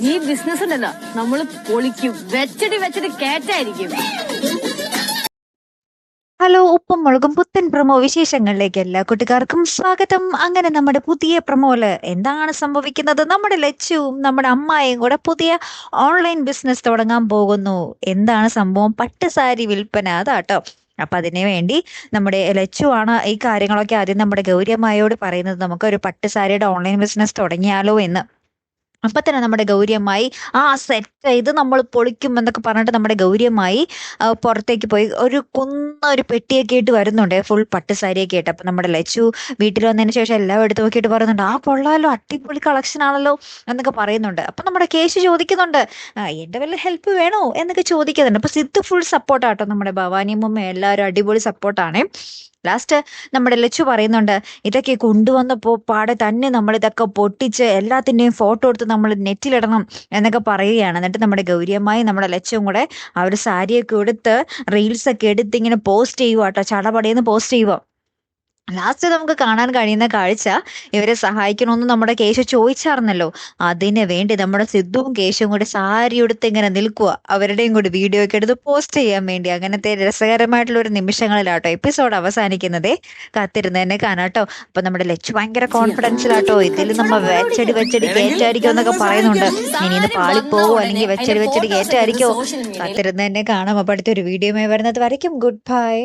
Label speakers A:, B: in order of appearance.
A: ഈ ബിസിനസ് ഉണ്ടല്ലോ. നമ്മൾ പൊളിക്കും. വെച്ചടി വെച്ചടി കേറ്റായിരിക്കും.
B: ഹലോ ഉപ്പും മുളകും പുത്തൻ പ്രമോ വിശേഷങ്ങളിലേക്ക് എല്ലാ കൂട്ടുകാർക്കും സ്വാഗതം. അങ്ങനെ നമ്മുടെ പുതിയ പ്രമോൽ എന്താണ് സംഭവിക്കുന്നത്? നമ്മുടെ ലച്ചുവും നമ്മുടെ അമ്മായും കൂടെ പുതിയ ഓൺലൈൻ ബിസിനസ് തുടങ്ങാൻ പോകുന്നു. എന്താണ് സംഭവം? പട്ടുസാരി വിൽപ്പന അതാട്ടോ. അപ്പൊ അതിനു വേണ്ടി നമ്മുടെ ലച്ചു ആണ് ഈ കാര്യങ്ങളൊക്കെ ആദ്യം നമ്മുടെ ഗൗരിയമ്മയോട് പറയുന്നത്. നമുക്ക് ഒരു പട്ടുസാരിയുടെ ഓൺലൈൻ ബിസിനസ് തുടങ്ങിയാലോ എന്ന്. അപ്പൊ തന്നെ നമ്മുടെ ഗൗരിയമ്മായി ആ സെറ്റ് ഇത് നമ്മൾ പൊളിക്കും എന്നൊക്കെ പറഞ്ഞിട്ട് നമ്മുടെ ഗൗരിയമ്മായി ആ, പുറത്തേക്ക് പോയി ഒരു കുന്ന ഒരു പെട്ടിയൊക്കെ ആയിട്ട് വരുന്നുണ്ട്. ഫുൾ പട്ട് സാരിയൊക്കെ ആയിട്ട്. അപ്പൊ നമ്മുടെ ലച്ചു വീട്ടിൽ വന്നതിന് ശേഷം എല്ലാം എടുത്ത് നോക്കിയിട്ട് പറയുന്നുണ്ട് ആ കൊള്ളാലോ അടിപൊളി കളക്ഷൻ ആണല്ലോ എന്നൊക്കെ പറയുന്നുണ്ട്. അപ്പൊ നമ്മുടെ കേശു ചോദിക്കുന്നുണ്ട് എന്റെ വല്ല ഹെൽപ്പ് വേണോ? എന്നൊക്കെ ചോദിക്കുന്നുണ്ട്. അപ്പൊ സിദ്ധു ഫുൾ സപ്പോർട്ടാട്ടോ നമ്മുടെ ഭവാനിയമ്മ എല്ലാവരും അടിപൊളി സപ്പോർട്ടാണ് ലാസ്റ്റ് നമ്മുടെ ലച്ചു പറയുന്നുണ്ട് ഇതൊക്കെ കൊണ്ടുവന്നപ്പോൾ പാടെ തന്നെ നമ്മൾ ഇതൊക്കെ പൊട്ടിച്ച് എല്ലാത്തിന്റെയും ഫോട്ടോ എടുത്ത് നമ്മൾ നെറ്റിലിടണം എന്നൊക്കെ പറയുകയാണ്. എന്നിട്ട് നമ്മുടെ ഗൗരിയമ്മായി നമ്മുടെ ലച്ചും കൂടെ ആ ഒരു സാരിയൊക്കെ എടുത്ത് റീൽസൊക്കെ എടുത്ത് ഇങ്ങനെ പോസ്റ്റ് ചെയ്യുക കേട്ടോ പോസ്റ്റ് ചെയ്യുക ലാസ്റ്റ് നമുക്ക് കാണാൻ കഴിയുന്ന കാഴ്ച ഇവരെ സഹായിക്കണമെന്ന് നമ്മുടെ കേശു ചോദിച്ചാർന്നല്ലോ. അതിന് വേണ്ടി നമ്മുടെ സിദ്ധുവും കേശുവും കൂടി സാരി എടുത്ത് ഇങ്ങനെ നിൽക്കുക അവരുടെയും കൂടി വീഡിയോ ഒക്കെ എടുത്ത് പോസ്റ്റ് ചെയ്യാൻ വേണ്ടി. അങ്ങനത്തെ രസകരമായിട്ടുള്ള ഒരു നിമിഷങ്ങളിലാട്ടോ എപ്പിസോഡ് അവസാനിക്കുന്നതേ കാത്തിരുന്ന് തന്നെ കാണാട്ടോ. അപ്പൊ നമ്മുടെ ലച്ചു ഭയങ്കര കോൺഫിഡൻസിലാട്ടോ ഇതിൽ നമ്മൾ വെച്ചടി വെച്ചടി കേറ്റായിരിക്കും എന്നൊക്കെ പറയുന്നുണ്ട്. ഇനി ഇത് പാളിപ്പോവോ അല്ലെങ്കിൽ വെച്ചടി വെച്ചടി കേറ്റായിരിക്കോ? കാത്തിരുന്ന് തന്നെ കാണാം. അപ്പൊ അടുത്തൊരു വീഡിയോ വരുന്നത് വരയ്ക്കും. Good bye